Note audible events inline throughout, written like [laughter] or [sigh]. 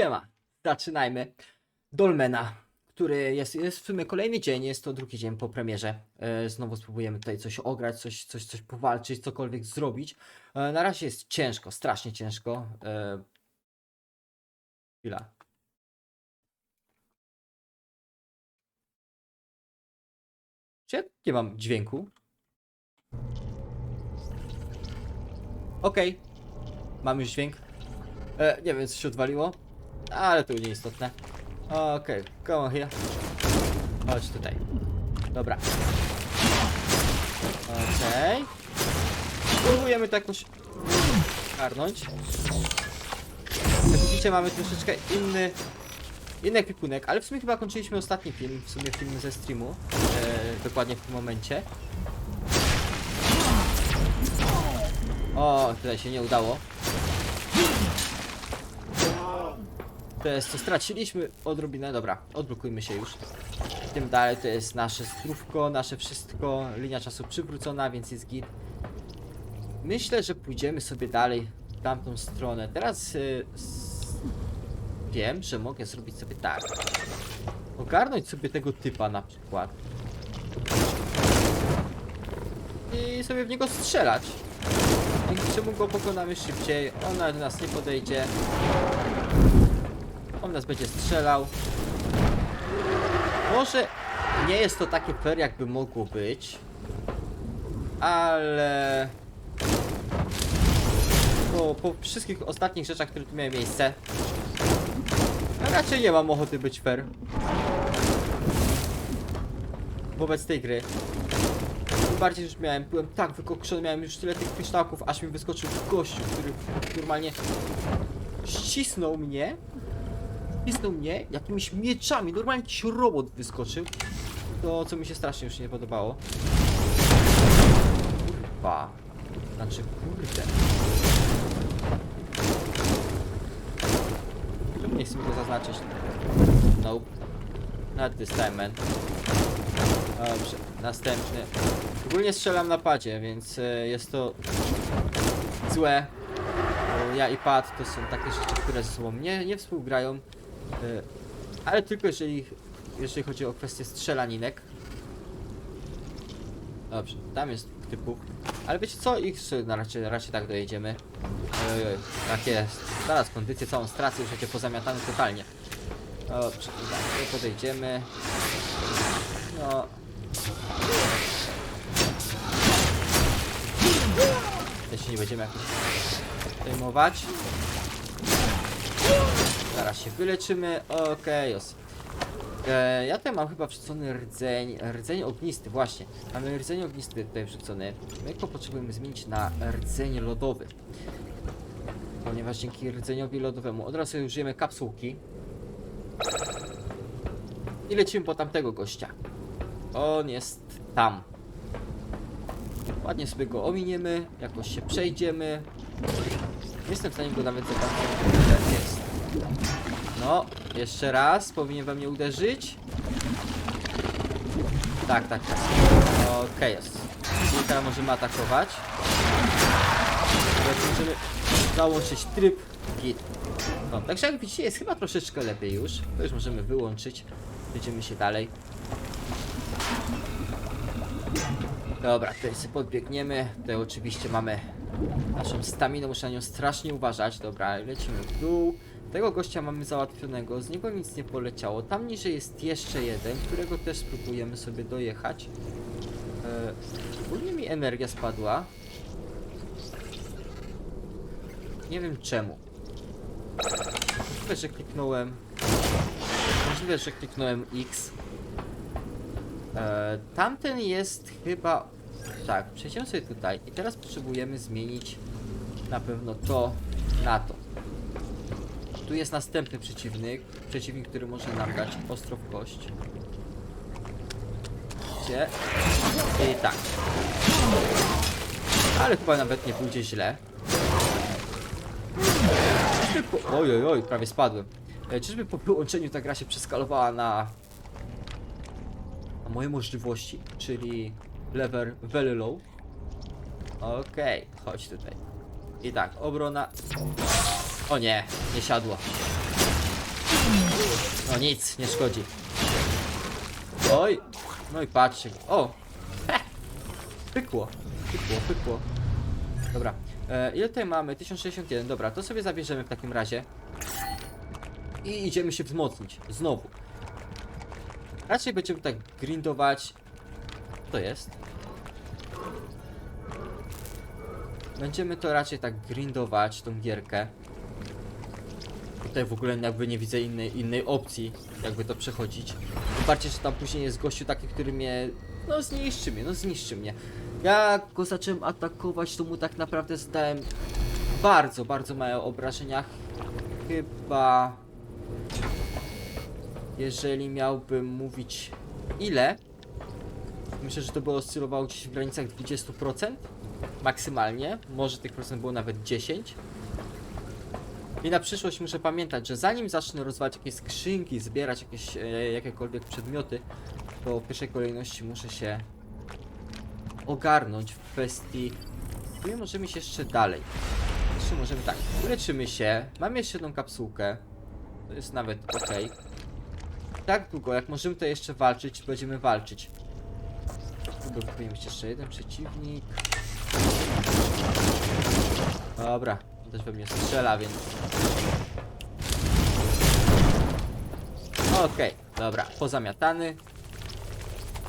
Siema, zaczynajmy. Dolmena, który jest, jest w sumie kolejny dzień, jest to drugi dzień po premierze. E, znowu spróbujemy tutaj coś ograć, coś, coś, coś powalczyć, cokolwiek zrobić. E, na razie jest ciężko, strasznie ciężko. E, chwila. Czy nie mam dźwięku? Okej, mam już dźwięk. E, nie wiem, co się odwaliło, ale to nieistotne. Okej, okay, come on here. Chodź tutaj. Dobra. Okej. Spróbujemy to jakoś karnąć. Jak widzicie, mamy troszeczkę inny inny ekwipunek, ale w sumie chyba kończyliśmy ostatni film, w sumie film ze streamu, e, dokładnie w tym momencie. O, tutaj się nie udało. To jest, to straciliśmy odrobinę, dobra, odblokujmy się już. Tym dalej to jest nasze zdrówko, nasze wszystko, linia czasu przywrócona, więc jest git. Myślę, że pójdziemy sobie dalej w tamtą stronę. Teraz y, s- wiem, że mogę zrobić sobie tak. Ogarnąć sobie tego typa na przykład. I sobie w niego strzelać. Dzięki czemu go pokonamy szybciej, on nawet do nas nie podejdzie. On nas będzie strzelał. Może nie jest to takie fair, jakby mogło być. Ale... Po, po wszystkich ostatnich rzeczach, które tu miały miejsce, raczej nie mam ochoty być fair. Wobec tej gry. Bardziej, że miałem, byłem tak wykokszony, miałem już tyle tych kryształków, aż mi wyskoczył gościu, który normalnie ścisnął mnie Ścisnął mnie jakimiś mieczami, normalnie jakiś robot wyskoczył. To, co mi się strasznie już nie podobało. Kurwa. Znaczy, kurde. Czemu nie chcę mi go zaznaczyć? Nope. Not this time, man. Dobrze, następny. Ogólnie strzelam na padzie, więc e, jest to złe. Ja i pad to są takie rzeczy, które ze sobą nie, nie współgrają. E, Ale tylko jeżeli, jeżeli chodzi o kwestię strzelaninek. Dobrze, tam jest typów. Ale wiecie co? Ich na raczej, tak dojedziemy. Oj, oj, tak jest. Zaraz kondycję całą stracę, już będzie pozamiatany totalnie. Dobrze, tak, tu podejdziemy. No. Jeśli nie będziemy jakoś zajmować. Zaraz się wyleczymy. Okej, os. E, ja tutaj mam chyba wrzucony rdzeń, rdzeń ognisty, właśnie. Mamy rdzeń ognisty tutaj wrzucony. My go potrzebujemy zmienić na rdzeń lodowy. Ponieważ dzięki rdzeniowi lodowemu od razu użyjemy kapsułki. I lecimy po tamtego gościa. On jest tam. Ładnie sobie go ominiemy, jakoś się przejdziemy. Nie jestem w stanie go nawet zobaczyć. Jest. No, jeszcze raz. Powinien we mnie uderzyć. Tak, tak, tak. Okej, jest. I teraz możemy atakować. Teraz możemy załączyć tryb git. No, także jak widzicie, jest chyba troszeczkę lepiej już. To już możemy wyłączyć. Będziemy się dalej. Dobra, tutaj sobie podbiegniemy. Tutaj oczywiście mamy naszą staminę, muszę na nią strasznie uważać. Dobra, lecimy w dół. Tego gościa mamy załatwionego, z niego nic nie poleciało. Tam niżej jest jeszcze jeden, którego też spróbujemy sobie dojechać. E, ogólnie mi energia spadła. Nie wiem czemu. Możliwe, że kliknąłem... Możliwe, że kliknąłem X. E, tamten jest chyba... Tak, przejdziemy sobie tutaj i teraz potrzebujemy zmienić na pewno to na to. Tu jest następny przeciwnik, przeciwnik, który może nam dać ostro w kość. Gdzie? I tak. Ale chyba nawet nie pójdzie źle. Oj, oj, oj, prawie spadłem. E, Czyżby po wyłączeniu ta gra się przeskalowała na... na moje możliwości, czyli level very low. Okej, chodź tutaj. I tak, obrona. O nie, nie siadło. No nic, nie szkodzi. Oj, no i patrzcie. O! Heh. Pykło, pykło, pykło. Dobra, e, ile tutaj mamy? 1061, dobra, to sobie zabierzemy w takim razie. I idziemy się wzmocnić, znowu. Raczej będziemy tak grindować. To jest? Będziemy to raczej tak grindować, tą gierkę. Tutaj w ogóle jakby nie widzę innej, innej opcji, jakby to przechodzić. Tym bardziej, że tam później jest gościu taki, który mnie, no zniszczy mnie, no zniszczy mnie. Ja go zacząłem atakować, to mu tak naprawdę zdałem bardzo, bardzo małe obrażenia. Chyba... Jeżeli miałbym mówić ile, myślę, że to by oscylowało gdzieś w granicach 20% maksymalnie, może tych procent było nawet 10. I na przyszłość muszę pamiętać, że zanim zacznę rozwalać jakieś skrzynki, zbierać jakieś e, jakiekolwiek przedmioty, to w pierwszej kolejności muszę się ogarnąć w kwestii. Tu możemy iść jeszcze dalej. Jeszcze możemy tak. Uleczymy się. Mamy jeszcze jedną kapsułkę. To jest nawet ok. Tak długo, jak możemy to jeszcze walczyć, będziemy walczyć. Tu powinien jeszcze jeden przeciwnik. Dobra, też we mnie strzela, więc... Okej, dobra, pozamiatany.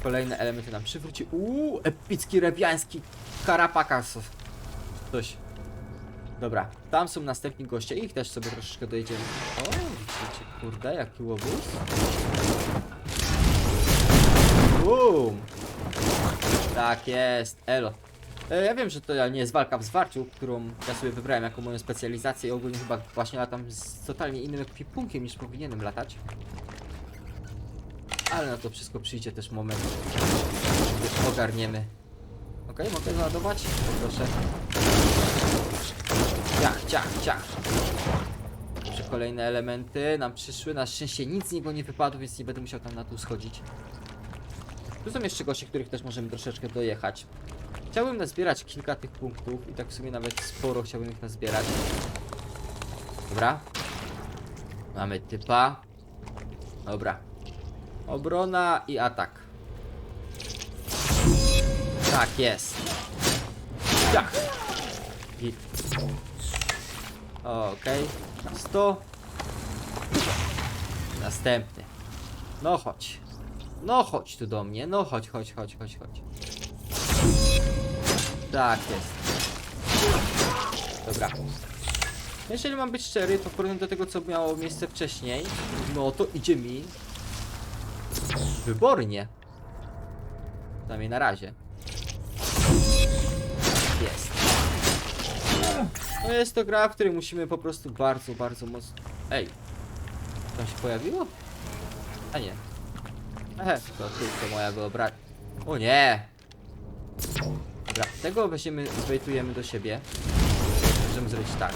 Kolejne elementy nam przywróci. Uuu, epicki rewiański karapakas. Coś. Dobra, tam są następni goście, ich też sobie troszeczkę dojedziemy. O, widzicie, kurde, jaki łobuz. Boom! Tak jest, elo. E, Ja wiem, że to nie jest walka w zwarciu, którą ja sobie wybrałem jako moją specjalizację i ogólnie chyba właśnie latam z totalnie innym ekwipunkiem niż powinienem latać. Ale na to wszystko przyjdzie też moment, gdy ogarniemy. Okej, mogę załadować? Proszę. Ciach, ciach, ciach. Jeszcze kolejne elementy nam przyszły. Na szczęście nic z niego nie wypadło, więc nie będę musiał tam na dół schodzić. Tu są jeszcze goście, których też możemy troszeczkę dojechać. Chciałbym nazbierać kilka tych punktów i tak w sumie nawet sporo chciałbym ich nazbierać. Dobra. Mamy typa. Dobra. Obrona i atak. Tak jest. Tak. Git. Okej. 100. Następny. No chodź. No chodź tu do mnie. No chodź, chodź, chodź, chodź, chodź. Tak jest. Dobra. Jeżeli mam być szczery, to w do tego, co miało miejsce wcześniej, no to idzie mi wybornie. Przynajmniej na razie. Jest. No jest to gra, w której musimy po prostu bardzo, bardzo mocno... Ej! Tam się pojawiło? A nie. Ehe, to tylko moja wyobraźnia. O nie! Dobra, tego weźmiemy, zwejtujemy do siebie. Możemy zrobić tak.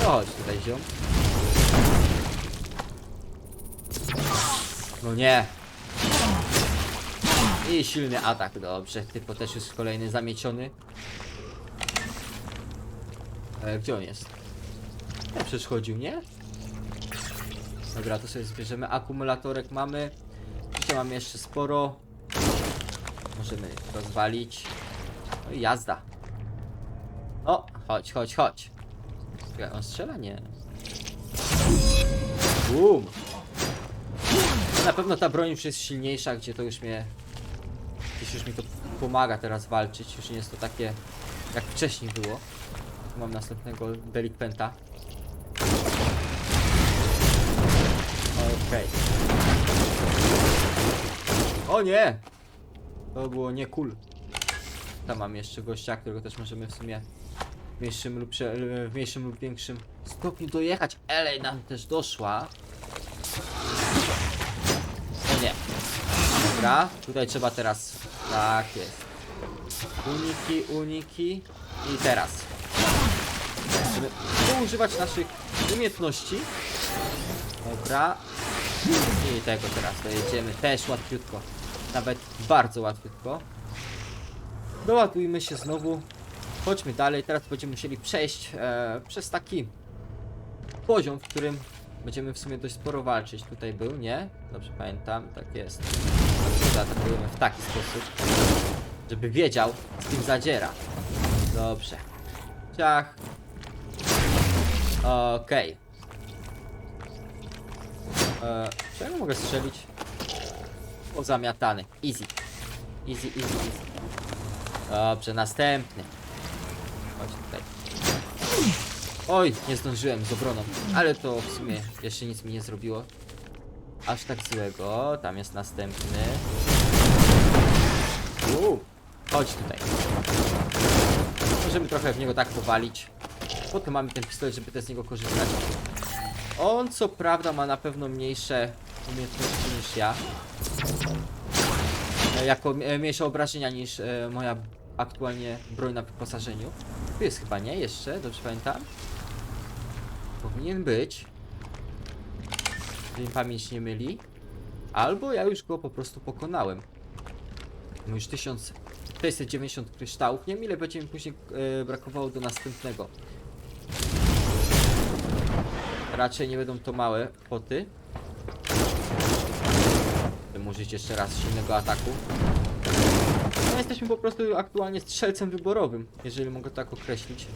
No chodź tutaj, ziom. No nie! I silny atak, dobrze. Typo też jest kolejny zamieciony. E, gdzie on jest? Nie przeszkodził, nie? Dobra, to sobie zbierzemy. Akumulatorek mamy. Tutaj mamy jeszcze sporo. Możemy rozwalić. No i jazda. O, chodź, chodź, chodź. Czekaj, on strzela? Nie. Boom. Na pewno ta broń już jest silniejsza, gdzie to już mnie... Gdzieś już mi to pomaga teraz walczyć. Już nie jest to takie, jak wcześniej było. Mam następnego delikwenta. Okej. O nie! To było nie cool. Tam mam jeszcze gościa, którego też możemy w sumie w mniejszym lub, w mniejszym lub większym stopniu dojechać. Elej nam też doszła. O nie. Dobra, tutaj trzeba teraz. Tak jest. Uniki, uniki. I teraz. Musimy używać naszych umiejętności. Dobra. I tego teraz dojedziemy też łatwiutko. Nawet bardzo łatwiutko. Doładujmy się znowu. Chodźmy dalej. Teraz będziemy musieli przejść e, przez taki poziom, w którym będziemy w sumie dość sporo walczyć. Tutaj był, nie? Dobrze pamiętam, tak jest. Zaatakujemy w taki sposób, żeby wiedział, z kim zadziera. Dobrze. Ciach. Okej. Okay. Go mogę strzelić? O, zamiatany. Easy. Easy, easy, easy. Dobrze, następny. Chodź tutaj. Oj, nie zdążyłem z obroną, ale to w sumie jeszcze nic mi nie zrobiło. Aż tak złego. Tam jest następny. Uuu, chodź tutaj. Możemy trochę w niego tak powalić. Potem mamy ten pistolet, żeby też z niego korzystać. On co prawda ma na pewno mniejsze umiejętności niż ja. E, Jako e, mniejsze obrażenia niż e, moja aktualnie broń na wyposażeniu. Tu jest chyba nie jeszcze, dobrze pamiętam? Powinien być. Jeżeli mi pamięć nie myli. Albo ja już go po prostu pokonałem. No już 1690 kryształów. Nie wiem ile będzie mi później brakowało do następnego. Raczej nie będą to małe poty. Chcę użyć jeszcze raz silnego ataku. No jesteśmy po prostu aktualnie strzelcem wyborowym, jeżeli mogę tak określić.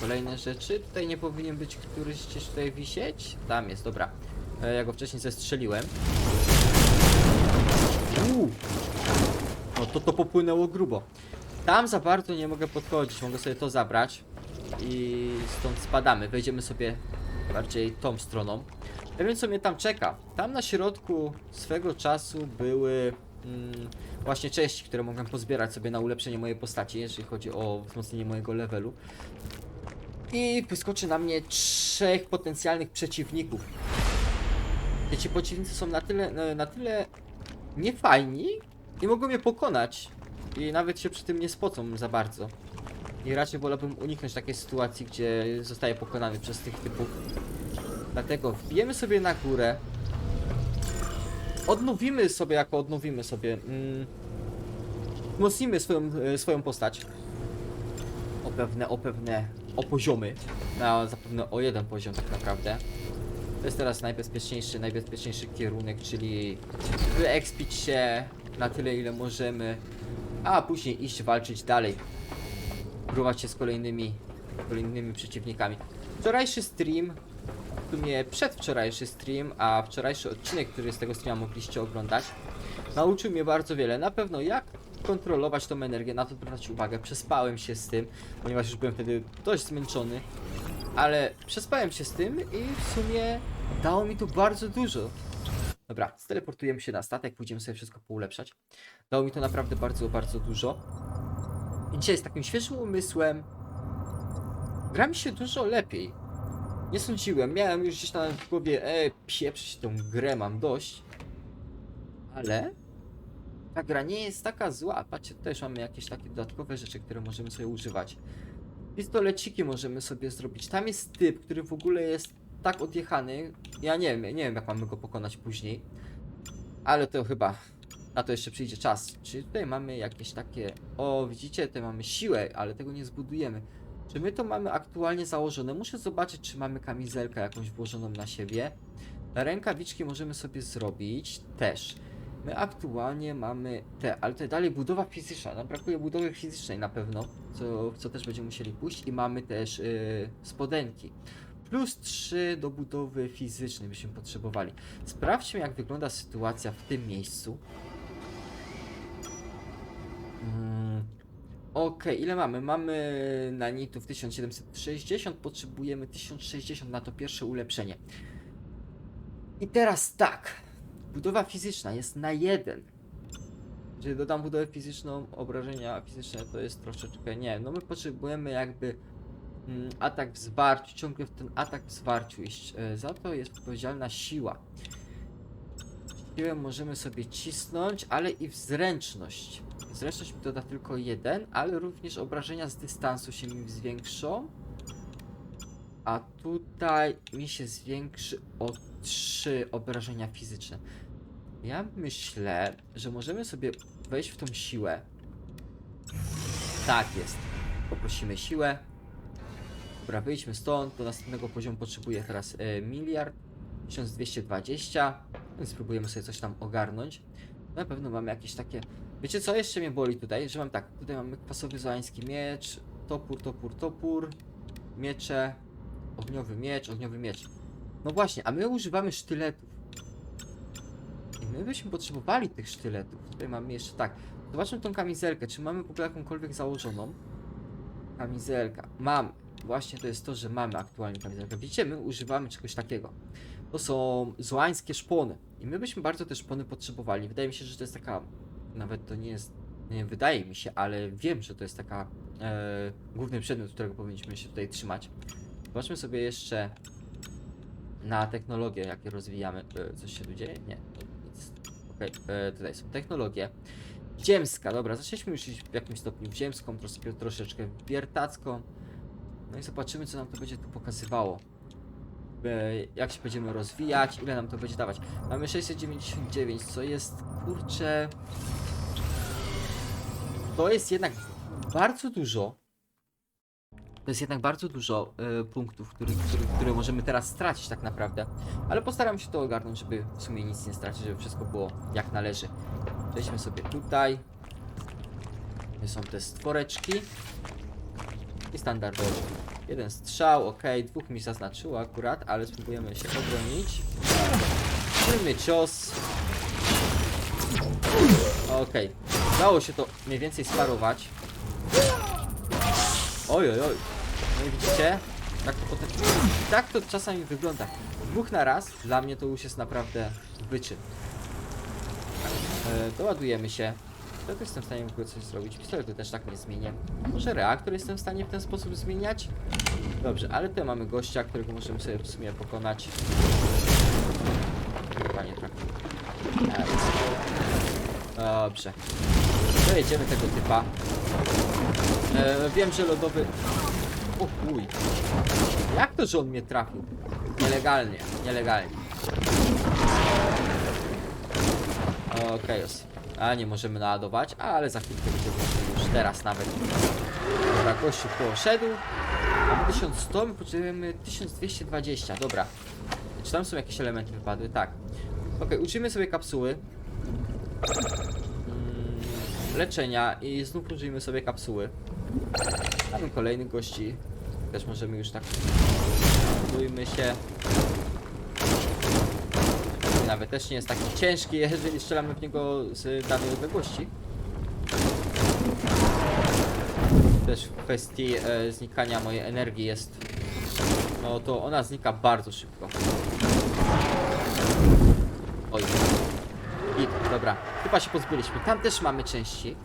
Kolejne rzeczy. Tutaj nie powinien być któryś gdzieś tutaj wisieć. Tam jest, dobra. E, ja go wcześniej zestrzeliłem. Uuu. No to to popłynęło grubo. Tam za bardzo nie mogę podchodzić, mogę sobie to zabrać. I stąd spadamy, wejdziemy sobie bardziej tą stroną. Ja wiem co mnie tam czeka. Tam na środku swego czasu były mm, właśnie części, które mogłem pozbierać sobie na ulepszenie mojej postaci, jeżeli chodzi o wzmocnienie mojego levelu. I wyskoczy na mnie trzech potencjalnych przeciwników. I ci przeciwnicy są na tyle, na- na tyle niefajni i mogą mnie pokonać. I nawet się przy tym nie spocą za bardzo. I raczej wolałbym uniknąć takiej sytuacji, gdzie zostaję pokonany przez tych typów. Dlatego wbijemy sobie na górę. Odnowimy sobie, jako odnowimy sobie. Mm, swoją, e, swoją postać. O pewne, o pewne, o poziomy. Na zapewne o jeden poziom tak naprawdę. To jest teraz najbezpieczniejszy, najbezpieczniejszy kierunek, czyli wyekspić się na tyle ile możemy, a później iść walczyć dalej. Próbować się z kolejnymi, kolejnymi przeciwnikami. Wczorajszy stream, w sumie przedwczorajszy stream, a wczorajszy odcinek, który z tego streama mogliście oglądać, nauczył mnie bardzo wiele. Na pewno jak kontrolować tą energię, na to zwracać uwagę. Przespałem się z tym, ponieważ już byłem wtedy dość zmęczony, ale przespałem się z tym i w sumie dało mi to bardzo dużo. Dobra, steleportujemy się na statek, pójdziemy sobie wszystko poulepszać. Dało mi to naprawdę bardzo, bardzo dużo. I dzisiaj z takim świeżym umysłem gra mi się dużo lepiej. Nie sądziłem, miałem już gdzieś tam w głowie, e, pieprzyć tą grę, mam dość. Ale ta gra nie jest taka zła. Patrzcie, też mamy jakieś takie dodatkowe rzeczy, które możemy sobie używać. Pistoleciki możemy sobie zrobić. Tam jest typ, który w ogóle jest tak odjechany. Ja nie wiem, nie wiem jak mamy go pokonać później. Ale to chyba na to jeszcze przyjdzie czas. Czyli tutaj mamy jakieś takie. O, widzicie, tutaj mamy siłę, ale tego nie zbudujemy. Czy my to mamy aktualnie założone? Muszę zobaczyć, czy mamy kamizelkę jakąś włożoną na siebie. Rękawiczki możemy sobie zrobić też. My aktualnie mamy te, ale tutaj dalej budowa fizyczna. Nam brakuje budowy fizycznej na pewno, co, co też będziemy musieli pójść. I mamy też yy, spodenki. Plus 3 do budowy fizycznej byśmy potrzebowali. Sprawdźmy, jak wygląda sytuacja w tym miejscu. Mm. Okej, ile mamy? Mamy nanitów 1760, potrzebujemy 1060 na to pierwsze ulepszenie. I teraz tak. Budowa fizyczna jest na 1. Jeżeli dodam budowę fizyczną, obrażenia fizyczne to jest troszeczkę nie. No my potrzebujemy jakby mm, atak w zwarciu, ciągle w ten atak w zwarciu iść. E, Za to jest odpowiedzialna siła. Siłę możemy sobie cisnąć, ale i w zręczność. Zręczność mi doda tylko jeden, ale również obrażenia z dystansu się mi zwiększą. A tutaj mi się zwiększy o 3 obrażenia fizyczne. Ja myślę, że możemy sobie wejść w tą siłę. Tak jest. Poprosimy siłę. Dobra, wyjdźmy stąd. Do następnego poziomu potrzebuję teraz e, miliard 1220. Więc spróbujemy sobie coś tam ogarnąć. Na pewno mamy jakieś takie. Wiecie co jeszcze mnie boli tutaj? Że mam tak, tutaj mamy kwasowy zoański miecz, topór, topór, topór, miecze, ogniowy miecz, ogniowy miecz. No właśnie, a my używamy sztyletów. I my byśmy potrzebowali tych sztyletów. Tutaj mamy jeszcze tak. Zobaczmy tą kamizelkę. Czy mamy w ogóle jakąkolwiek założoną? Kamizelka. Mamy. Właśnie to jest to, że mamy aktualnie kamizelkę. Widzicie, my używamy czegoś takiego. To są złańskie szpony. I my byśmy bardzo te szpony potrzebowali. Wydaje mi się, że to jest taka. Nawet to nie jest. Nie wydaje mi się, ale wiem, że to jest taka. E, główny przedmiot, którego powinniśmy się tutaj trzymać. Zobaczmy sobie jeszcze na technologię, jakie rozwijamy. E, coś się tu dzieje? Nie. Nic. Okej, e, tutaj są technologie. Ziemska, dobra, zaczęliśmy już iść w jakimś stopniu w ziemską, troszeczkę wiertacką. No i zobaczymy, co nam to będzie tu pokazywało. E, jak się będziemy rozwijać, ile nam to będzie dawać. Mamy 699, co jest, kurczę... To jest jednak bardzo dużo. To jest jednak bardzo dużo e, punktów, który, który, które możemy teraz stracić tak naprawdę. Ale postaram się to ogarnąć, żeby w sumie nic nie stracić, żeby wszystko było jak należy. Przejdźmy sobie tutaj. Gdzie są te stworeczki. I standardowo. Jeden strzał, ok, dwóch mi zaznaczyło akurat, ale spróbujemy się obronić. Silny cios. Ok, dało się to mniej więcej sparować. Oj, oj, oj. No i widzicie? Tak to potem... Tak to czasami wygląda. Dwóch na raz, dla mnie to już jest naprawdę wyczyn. E, doładujemy się. To jestem w stanie w ogóle coś zrobić. Pistoletu też tak nie zmienię. Może reaktor jestem w stanie w ten sposób zmieniać? Dobrze, ale tutaj mamy gościa, którego możemy sobie w sumie pokonać. Chyba nie trafił. Dobrze. Dojedziemy tego typa. E, wiem, że lodowy... O chuj. Jak to, że on mnie trafił? Nielegalnie, nielegalnie. Okej, os. A nie możemy naładować, ale za chwilkę będzie już teraz nawet. Dobra, gościu poszedł. Mamy 1100, my potrzebujemy 1220, dobra. Czy tam są jakieś elementy wypadły? Tak. Okej, uczymy sobie kapsuły. Mm, leczenia i znów użyjmy sobie kapsuły. Mamy kolejnych gości. Też możemy już tak. Budujmy się. Nawet też nie jest taki ciężki, [laughs] jeżeli strzelamy w niego z danej odległości. Też w kwestii e, znikania mojej energii jest. No to ona znika bardzo szybko. Oj. I dobra, chyba się pozbyliśmy. Tam też mamy części.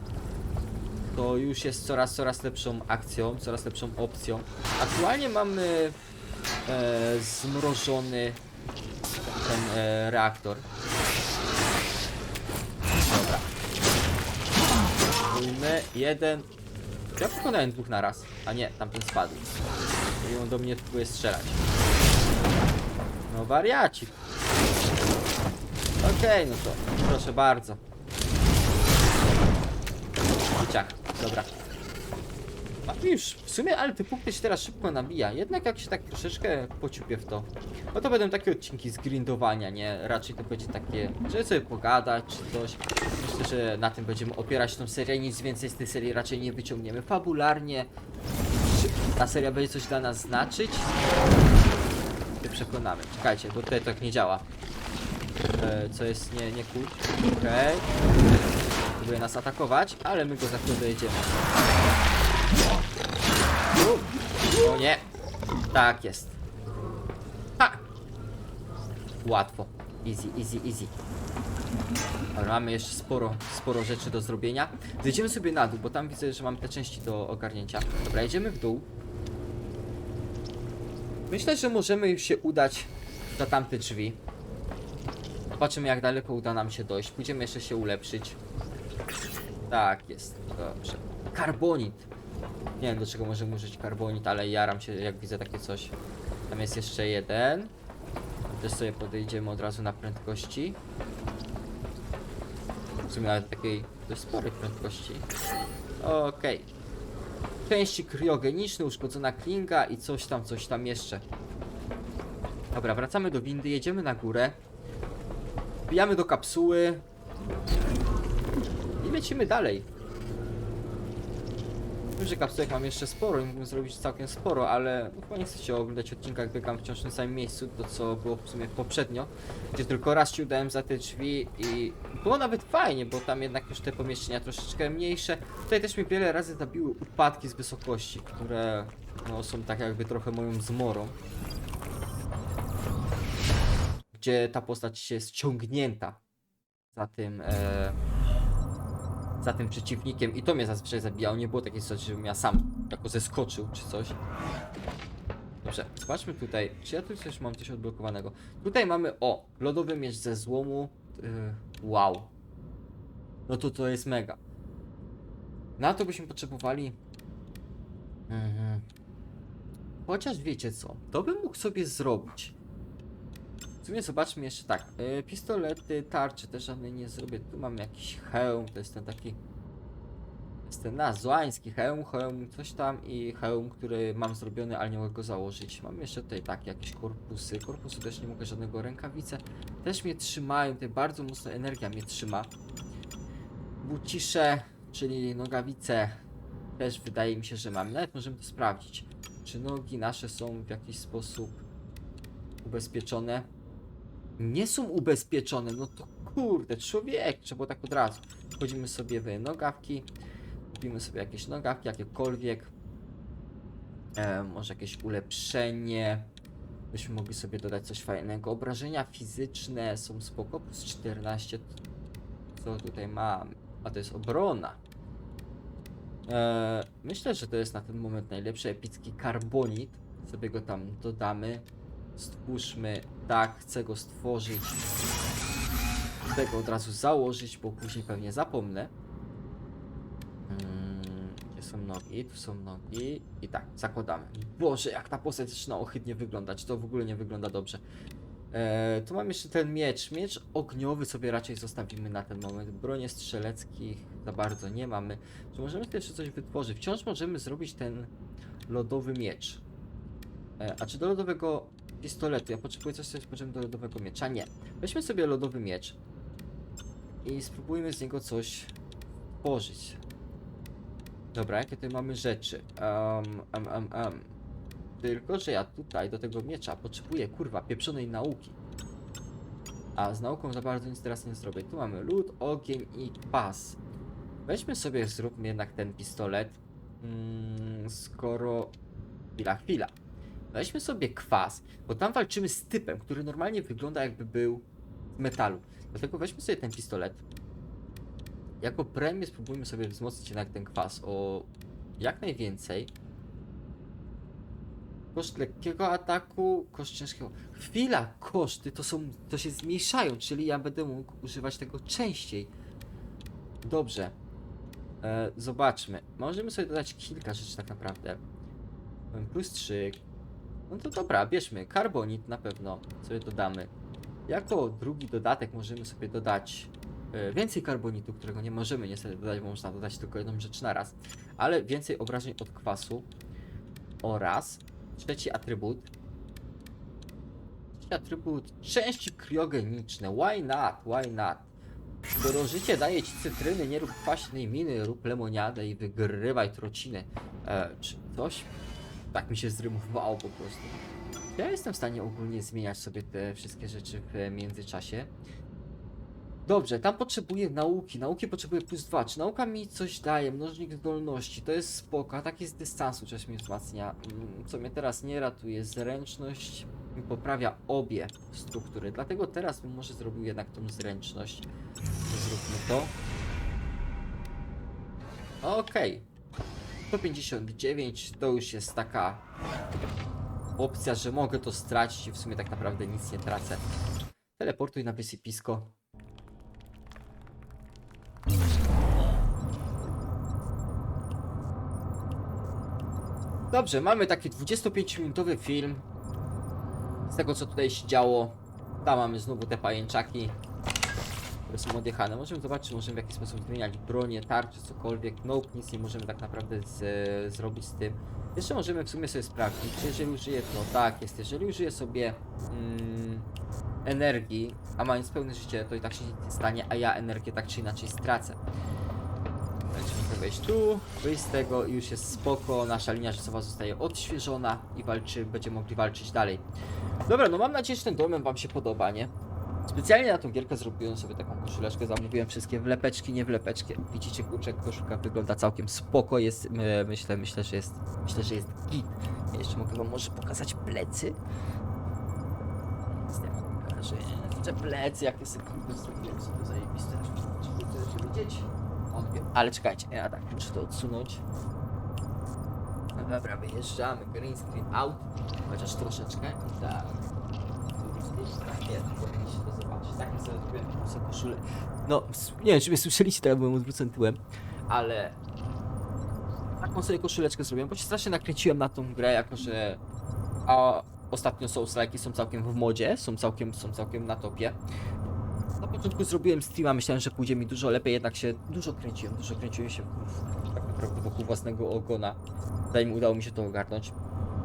To już jest coraz, coraz lepszą akcją, coraz lepszą opcją. Aktualnie mamy e, zmrożony e, reaktor. Dobra. Spróbujmy. Jeden. Ja pokonałem dwóch naraz. A nie, tamten spadł. I on do mnie próbuje strzelać. No wariacik. Okej, no to proszę bardzo. Ciach, dobra. A już, w sumie, ale te punkty się teraz szybko nabija. Jednak jak się tak troszeczkę pociupię w to, no to będą takie odcinki z grindowania, nie? Raczej to będzie takie, żeby sobie pogadać czy coś. Myślę, że na tym będziemy opierać tą serię. Nic więcej z tej serii raczej nie wyciągniemy. Fabularnie, ta seria będzie coś dla nas znaczyć? Się przekonamy. Czekajcie, bo tutaj tak nie działa. E, co jest nie, nie cool. Okej. Próbuje nas atakować, ale my go za chwilę dojedziemy. O nie. Tak jest. Ha! Łatwo. Easy, easy, easy. Ale mamy jeszcze sporo, sporo rzeczy do zrobienia. Zejdziemy sobie na dół, bo tam widzę, że mam te części do ogarnięcia. Dobra, jedziemy w dół. Myślę, że możemy się udać za tamte drzwi. Zobaczymy jak daleko uda nam się dojść. Pójdziemy jeszcze się ulepszyć. Tak jest, dobrze. Karbonit. Nie wiem do czego możemy użyć karbonit, ale jaram się jak widzę takie coś. Tam jest jeszcze jeden. Też sobie podejdziemy od razu na prędkości. W sumie nawet takiej dość sporej prędkości. Okej. części kryogeniczne, uszkodzona klinga i coś tam, coś tam jeszcze. Dobra, wracamy do windy, jedziemy na górę. Wbijamy do kapsuły. I lecimy dalej. Wiem, że kapsułek mam jeszcze sporo i mógłbym zrobić całkiem sporo, ale no, chyba nie chcecie oglądać odcinka, jak biegam wciąż w tym samym miejscu, to co było w sumie poprzednio, gdzie tylko raz się udałem za te drzwi i było nawet fajnie, bo tam jednak już te pomieszczenia troszeczkę mniejsze. Tutaj też mi wiele razy zabiły upadki z wysokości, które no, są tak jakby trochę moją zmorą. Gdzie ta postać jest ciągnięta za tym, e, za tym przeciwnikiem i to mnie zazwyczaj zabijało. Nie było takiej sytuacji, żebym ja sam jako zeskoczył czy coś. Dobrze, zobaczmy tutaj, czy ja tu coś mam coś odblokowanego. Tutaj mamy, o, lodowy miecz ze złomu. Yy, wow. No to to jest mega. Na to byśmy potrzebowali... Mhm. Chociaż wiecie co, to bym mógł sobie zrobić. W sumie zobaczmy jeszcze tak. Yy, pistolety, tarcze też żadnej nie zrobię. Tu mam jakiś hełm, to jest ten taki... Jest ten nazłański hełm, hełm coś tam i hełm, który mam zrobiony, ale nie mogę go założyć. Mam jeszcze tutaj tak, jakieś korpusy. Korpusy też nie mogę żadnego rękawice. Też mnie trzymają, tutaj bardzo mocno energia mnie trzyma. Bucisze, czyli nogawice, też wydaje mi się, że mam. Nawet możemy to sprawdzić. Czy nogi nasze są w jakiś sposób ubezpieczone? Nie są ubezpieczone, no to kurde, człowiek, trzeba tak od razu. Wchodzimy sobie w nogawki, kupimy sobie jakieś nogawki, jakiekolwiek. E, może jakieś ulepszenie. Byśmy mogli sobie dodać coś fajnego. Obrażenia fizyczne są spoko, plus 14. Co tutaj mam? A to jest obrona. E, myślę, że to jest na ten moment najlepszy epicki karbonit. Sobie go tam dodamy. Stwórzmy, tak, chcę go stworzyć. Chcę go od razu założyć, bo później pewnie zapomnę. Mm, Gdzie są nogi? Tu są nogi. I tak, zakładamy. Boże, jak ta postać zaczyna ohydnie wyglądać. To w ogóle nie wygląda dobrze. E, tu mam jeszcze ten miecz. Miecz ogniowy sobie raczej zostawimy na ten moment. Bronie strzeleckich za bardzo nie mamy. Czy możemy jeszcze coś wytworzyć? Wciąż możemy zrobić ten lodowy miecz. E, a czy do lodowego pistoletu ja potrzebuję coś, co jest potrzebne do lodowego miecza? Nie. Weźmy sobie lodowy miecz i spróbujmy z niego coś tworzyć. Dobra, jakie tutaj mamy rzeczy? Um, um, um, um. Tylko, że ja tutaj do tego miecza potrzebuję, kurwa, pieprzonej nauki. A z nauką za bardzo nic teraz nie zrobię. Tu mamy lód, ogień i pas. Weźmy sobie, zróbmy jednak ten pistolet. Mm, skoro... Chwila, chwila. Weźmy sobie kwas, bo tam walczymy z typem, który normalnie wygląda jakby był z metalu. Dlatego weźmy sobie ten pistolet. Jako premię spróbujmy sobie wzmocnić jednak ten kwas o jak najwięcej. Koszt lekkiego ataku, koszt ciężkiego. Chwila, koszty to są, to się zmniejszają, czyli ja będę mógł używać tego częściej. Dobrze. E, zobaczmy. Możemy sobie dodać kilka rzeczy tak naprawdę. Plus 3. No to dobra, bierzmy. Karbonit na pewno sobie dodamy. Jako drugi dodatek możemy sobie dodać e, więcej karbonitu, którego nie możemy niestety dodać, bo można dodać tylko jedną rzecz na raz. Ale więcej obrażeń od kwasu. Oraz trzeci atrybut. Trzeci atrybut części kriogeniczne. Why not? Why not? Skoro życie daje ci cytryny, nie rób kwaśnej miny, rób lemoniadę i wygrywaj trociny. E, czy coś? Tak mi się zrymowało po prostu. Ja jestem w stanie ogólnie zmieniać sobie te wszystkie rzeczy w międzyczasie. Dobrze, tam potrzebuję nauki. Nauki potrzebuję plus 2. Czy nauka mi coś daje? Mnożnik zdolności. To jest spoko. Tak jest dystansu, coś mi wzmacnia. Mm, Co mnie teraz nie ratuje. Zręczność mi poprawia obie struktury. Dlatego teraz bym może zrobił jednak tą zręczność. Zróbmy to. Okej. 159 to już jest taka opcja, że mogę to stracić i w sumie tak naprawdę nic nie tracę. Teleportuj na wysypisko. Dobrze, mamy taki 25-minutowy film z tego co tutaj się działo. Tam mamy znowu te pajęczaki. Są odjechane. Możemy zobaczyć, czy możemy w jakiś sposób zmieniać bronię, tarcze, cokolwiek. Nope, nic nie możemy tak naprawdę z, zrobić z tym. Jeszcze możemy w sumie sobie sprawdzić, czy jeżeli użyję, no tak jest, jeżeli użyję sobie mm, energii, a mając pełne życie, to i tak się nic nie stanie, a ja energię tak czy inaczej stracę. Będziemy mogę wejść tu, wyjść z tego i już jest spoko, nasza linia życiowa zostaje odświeżona i walczy, będziemy mogli walczyć dalej. Dobra, no mam nadzieję, że ten domen wam się podoba, nie? Specjalnie na tą gierkę zrobiłem sobie taką koszuleczkę, zamówiłem wszystkie wlepeczki, nie wlepeczki. Widzicie, kurczę, koszulka wygląda całkiem spoko, jest, my- myślę, myślę, że jest, myślę, że jest git. Ja jeszcze mogę wam może pokazać plecy. Jestem, pokażę, te plecy, jakie są to zajebiste, chcecie widzieć? Ale czekajcie, ja tak muszę to odsunąć. Dobra, wyjeżdżamy, green screen out, chociaż troszeczkę, tak. Nie, powinniście to zobaczyć. Takim sobie koszulę. No, nie wiem, czy mnie słyszeliście, ja byłem odwrócony tyłem, ale taką sobie koszuleczkę zrobiłem, bo się strasznie nakręciłem na tą grę, jako że a ostatnio souls like'i są całkiem w modzie, są całkiem, są całkiem na topie. Na początku zrobiłem streama, myślałem, że pójdzie mi dużo lepiej, jednak się dużo kręciłem, dużo kręciłem się tak naprawdę wokół własnego ogona, zanim udało mi się to ogarnąć.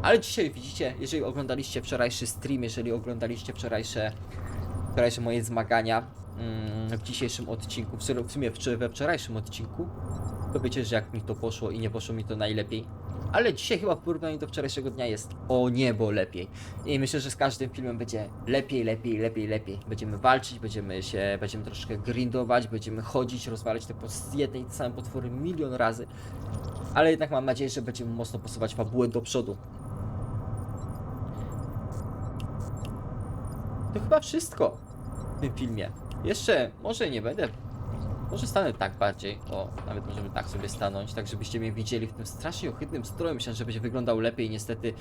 Ale dzisiaj widzicie, jeżeli oglądaliście wczorajszy stream, jeżeli oglądaliście wczorajsze, wczorajsze moje zmagania mm, w dzisiejszym odcinku, w sumie- we wczorajszym odcinku, to wiecie, że jak mi to poszło i nie poszło mi to najlepiej. Ale dzisiaj chyba w porównaniu do wczorajszego dnia jest o niebo lepiej. I myślę, że z każdym filmem będzie lepiej, lepiej, lepiej, lepiej. Będziemy walczyć, będziemy się, będziemy troszkę grindować, będziemy chodzić, rozwalać te po- jedne i te same potwory milion razy. Ale jednak mam nadzieję, że będziemy mocno posuwać fabułę do przodu. To chyba wszystko w tym filmie. Jeszcze może nie będę. Może stanę tak bardziej. O, nawet możemy tak sobie stanąć, tak żebyście mnie widzieli w tym strasznie ohydnym stroju. Myślałem, że będzie wyglądał lepiej. Niestety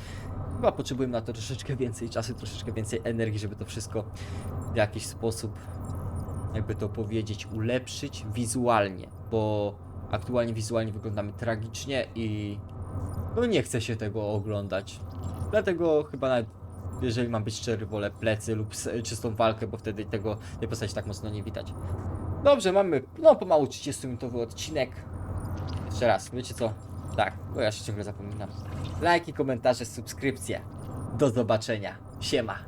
chyba potrzebuję na to troszeczkę więcej czasu, troszeczkę więcej energii, żeby to wszystko w jakiś sposób, jakby to powiedzieć, ulepszyć wizualnie. Bo aktualnie wizualnie wyglądamy tragicznie i no nie chce się tego oglądać. Dlatego chyba nawet jeżeli mam być szczery, wolę plecy lub czystą walkę, bo wtedy tego tej postaci tak mocno nie widać. Dobrze, mamy no pomału 30-minutowy odcinek. Jeszcze raz, wiecie co? Tak, bo ja się ciągle zapominam. Lajki, komentarze, subskrypcje. Do zobaczenia. Siema.